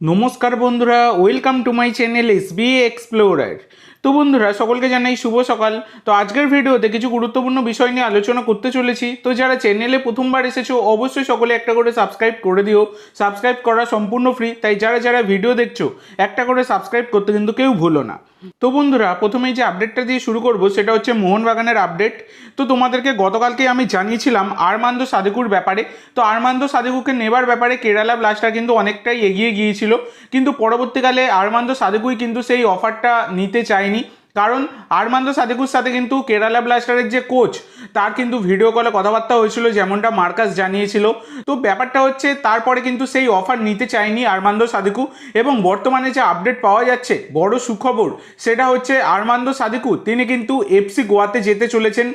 নমস্কার বন্ধুরা welcome to my channel S B explorer তো বন্ধুরা, সকলকে জানাই শুভ সকাল। তো আজকের ভিডিওতে কিছু গুরুত্বপূর্ণ বিষয় নিয়ে আলোচনা করতে চলেছি। তো যারা চ্যানেলে প্রথমবার এসেছ, অবশ্যই সকলে একটা করে সাবস্ক্রাইব করে দিও। সাবস্ক্রাইব করা সম্পূর্ণ ফ্রি তাই যারা যারা ভিডিও দেখছ, একটা করে সাবস্ক্রাইব করতে কিন্তু কেউ ভুলো না। তো বন্ধুরা, প্রথমেই যে আপডেটটা দিয়ে শুরু করব, সেটা হচ্ছে মোহনবাগানের আপডেট তো তোমাদেরকে গতকালকে আমি জানিয়েছিলাম আরমান্দ সাদেকুর ব্যাপারে। তো আরমান্দ সাদেকুকে নেবার ব্যাপারে কেরালা ব্লাস্টার কিন্তু অনেকটাই এগিয়ে গিয়েছিল। কিন্তু পরবর্তীকালে আরমান্দ সাদেকুই কিন্তু সেই অফারটা নিতে চায়নি। কারণ আরমান্দ সাদেকুর সাথে কিন্তু কেরালা ব্লাস্টারের যে কোচ, তার কিন্তু ভিডিও কলে কথাবার্তা হয়েছিল, যেমনটা মার্কাস জানিয়েছিল। তো ব্যাপারটা হচ্ছে, তারপরে কিন্তু সেই অফার নিতে চায়নি আরমান্দ সাদিকু এবং বর্তমানে যে আপডেট পাওয়া যাচ্ছে, বড় সুখবর, সেটা হচ্ছে আরমান্দ সাদিকু, তিনি কিন্তু এফসি গোয়াতে যেতে চলেছেন।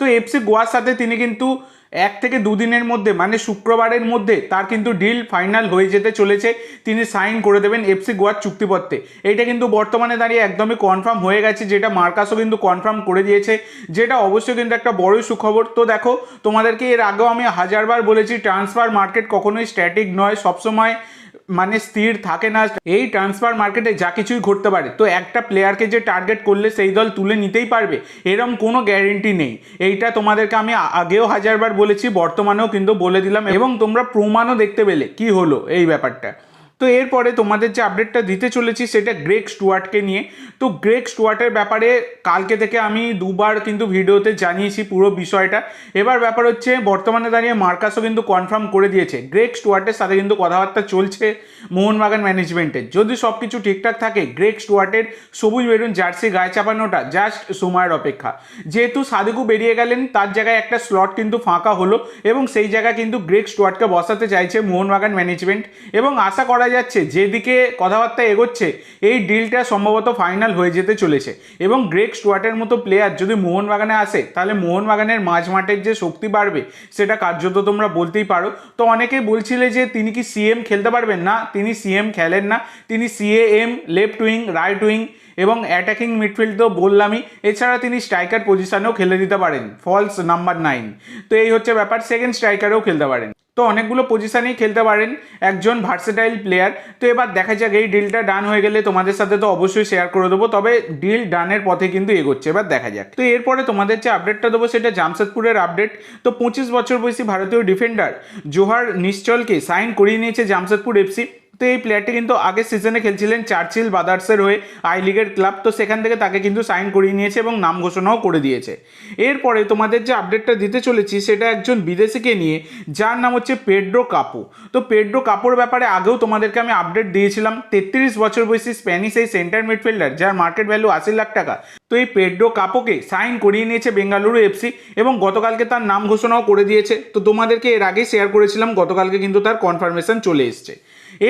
তো এফসি গোয়ার সাথে তিনি কিন্তু এক থেকে দুদিনের মধ্যে মানে শুক্রবারের মধ্যে তার কিন্তু ডিল ফাইনাল হয়ে যেতে চলেছে। তিনি সাইন করে দেবেন এফসি গোয়ার চুক্তিপত্রে। এইটা কিন্তু বর্তমানে দাঁড়িয়ে একদমই কনফার্ম হয়ে গেছে, যেটা মার্কাসও কিন্তু কনফার্ম করে দিয়েছে, যেটা অবশ্যই কিন্তু একটা বড়ই সুখবর। তো দেখো, তোমাদেরকে এর আগেও আমি হাজারবার বলেছি ট্রান্সফার মার্কেট কখনোই স্ট্যাটিক নয়। সবসময় মানে স্থির থাকে না। এই ট্রান্সফার মার্কেটে যা কিছুই ঘটতে পারে, তো একটা প্লেয়ারকে যে টার্গেট করলে সেই দল তুলে নিতেই পারবে, এরম কোনো গ্যারেন্টি নেই। এইটা তোমাদেরকে আমি আগেও হাজারবার বলেছি, বর্তমানেও কিন্তু বলে দিলাম, এবং তোমরা প্রমাণও দেখতে পেলে, কি হলো এই ব্যাপারটা। তো এরপরে তোমাদের যে আপডেটটা দিতে চলেছি সেটা গ্রেক স্টুয়ার্টকে নিয়ে। তো গ্রেক স্টুয়ার্টের ব্যাপারে কালকে থেকে আমি দুবার কিন্তু ভিডিওতে জানিয়েছি পুরো বিষয়টা। এবার ব্যাপার হচ্ছে, বর্তমানে দাঁড়িয়ে মার্কাসও কিন্তু কনফার্ম করে দিয়েছে। গ্রেক স্টুয়ার্টের সাথে কিন্তু কথাবার্তা চলছে মোহনবাগান ম্যানেজমেন্টের যদি সব কিছু ঠিকঠাক থাকে গ্রেক স্টুয়ার্টের সবুজ বেরুন, জার্সি গায়ে চাপানোটা জাস্ট সময়ের অপেক্ষা। যেহেতু সাদিকু বেরিয়ে গেলেন, তার জায়গায় একটা স্লট কিন্তু ফাঁকা হলো এবং সেই জায়গায় কিন্তু গ্রেক স্টুয়ার্টকে বসাতে চাইছে মোহনবাগান ম্যানেজমেন্ট এবং আশা করা যাচ্ছে, যেদিকে কথাবার্তা এগোচ্ছে, এই ডিলটা সম্ভবত ফাইনাল হয়ে যেতে চলেছে। এবং গ্রেক স্টুয়ার্টের মতো প্লেয়ার যদি মোহনবাগানে আসে, তাহলে মোহনবাগানের মাঝ মাঠের যে শক্তি বাড়বে, সেটা কার্যত তোমরা বলতেই পারো। তো অনেকেই বলছিলে যে, তিনি কি সিএম খেলতে পারবেন? না, তিনি সিএম খেলেন না। তিনি CAM left wing right wing এবং অ্যাটাকিং মিডফিল্ড তো বললামই। এছাড়া তিনি স্ট্রাইকার পজিশনেও খেলে দিতে পারেন। ফলস নাম্বার নাইন তো এই হচ্ছে ব্যাপার। সেকেন্ড স্ট্রাইকারেও খেলতে পারেন। তো অনেকগুলো পজিশানেই খেলতে পারেন। একজন ভার্সেটাইল প্লেয়ার তো এবার দেখা যাক, এই ডিলটা ডান হয়ে গেলে তোমাদের সাথে তো অবশ্যই শেয়ার করে দেবো। তবে ডিল ডানের পথে কিন্তু এগোচ্ছে। এবার দেখা যাক। তো এরপরে তোমাদের যে আপডেটটা দেবো, সেটা জামশেদপুরের আপডেট তো পঁচিশ বছর বয়সী ভারতীয় ডিফেন্ডার জোহার নিশ্চলকে সাইন করিয়ে নিয়েছে জামশেদপুর এফসি তো এই প্লেয়ারটি কিন্তু আগের সিজনে খেলছিলেন চার্চিল বাদার্সের হয়ে আই লিগের ক্লাব তো সেখান থেকে তাকে কিন্তু সাইন করিয়ে নিয়েছে এবং নাম ঘোষণাও করে দিয়েছে। এরপরে তোমাদের যে আপডেটটা দিতে চলেছি, সেটা একজন বিদেশিকে নিয়ে, যার নাম হচ্ছে পেড্রো কাপু। তো পেড্রো কাপুর ব্যাপারে আগেও তোমাদেরকে আমি আপডেট দিয়েছিলাম। তেত্রিশ বছর বয়সী স্প্যানিশ এই সেন্টার মিডফিল্ডার যার মার্কেট ভ্যালু আশি লাখ টাকা তো এই পেড্রো কাপোকে সাইন করিয়ে নিয়েছে বেঙ্গালুরু এফসি এবং গতকালকে তার নাম ঘোষণাও করে দিয়েছে। তো তোমাদেরকে এর আগেই শেয়ার করেছিলাম, গতকালকে কিন্তু তার কনফার্মেশন চলে এসছে।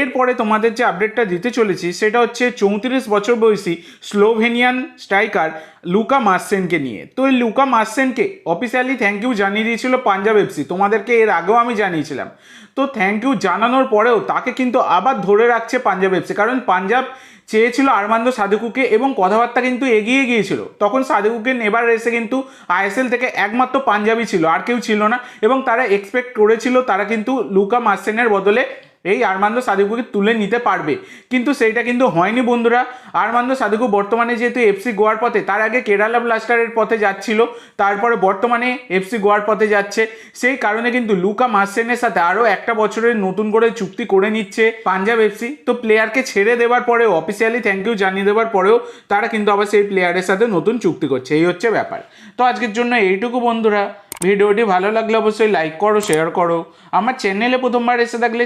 এরপরে তোমাদের যে আপডেটটা দিতে চলেছি, সেটা হচ্ছে চৌত্রিশ বছর বয়সী স্লোভেনিয়ান স্ট্রাইকার লুকা মার্সেনকে নিয়ে। তো এই লুকা মার্সেনকে অফিসিয়ালি থ্যাংক ইউ জানিয়ে দিয়েছিল পাঞ্জাব এফসি তোমাদেরকে এর আগেও আমি জানিয়েছিলাম। তো থ্যাংক ইউ জানানোর পরেও তাকে কিন্তু আবার ধরে রাখছে পাঞ্জাব এফসি কারণ পাঞ্জাব চেয়েছিল আরমান্দ সাধুকুকে এবং কথাবার্তা কিন্তু এগিয়ে গিয়েছিল। তখন সাদেকুকে নেবার রেসে কিন্তু আইএসএল থেকে একমাত্র পাঞ্জাবি ছিল, আর কেউ ছিল না। এবং তারা এক্সপেক্ট করেছিল তারা কিন্তু লুকা মার্সেনের বদলে এই আরমান্দ সাদিকুকে তুলে নিতে পারবে। কিন্তু সেইটা কিন্তু হয়নি বন্ধুরা। আরমান্দ সাদিকু বর্তমানে যেহেতু এফসি গোয়ার পথে, তার আগে কেরালা ব্লাস্টারের পথে যাচ্ছিল, তারপরে বর্তমানে এফসি গোয়ার পথে যাচ্ছে। সেই কারণে কিন্তু লুকা মার্সেনের সাথে আরও একটা বছরের নতুন করে চুক্তি করে নিচ্ছে পাঞ্জাব এফসি তো প্লেয়ারকে ছেড়ে দেওয়ার পরেও অফিসিয়ালি থ্যাংক ইউ জানিয়ে দেওয়ার পরেও, তারা কিন্তু আবার সেই প্লেয়ারের সাথে নতুন চুক্তি করছে। এই হচ্ছে ব্যাপার। তো আজকের জন্য এইটুকু বন্ধুরা। ভিডিওটি ভালো লাগলে অবশ্যই লাইক করো শেয়ার করো। আমার চ্যানেলে প্রথমবার এসে থাকলে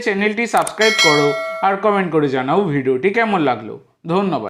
সাবস্ক্রাইব করো আর কমেন্ট করে জানাও ভিডিওটি কেমন লাগল। ধন্যবাদ।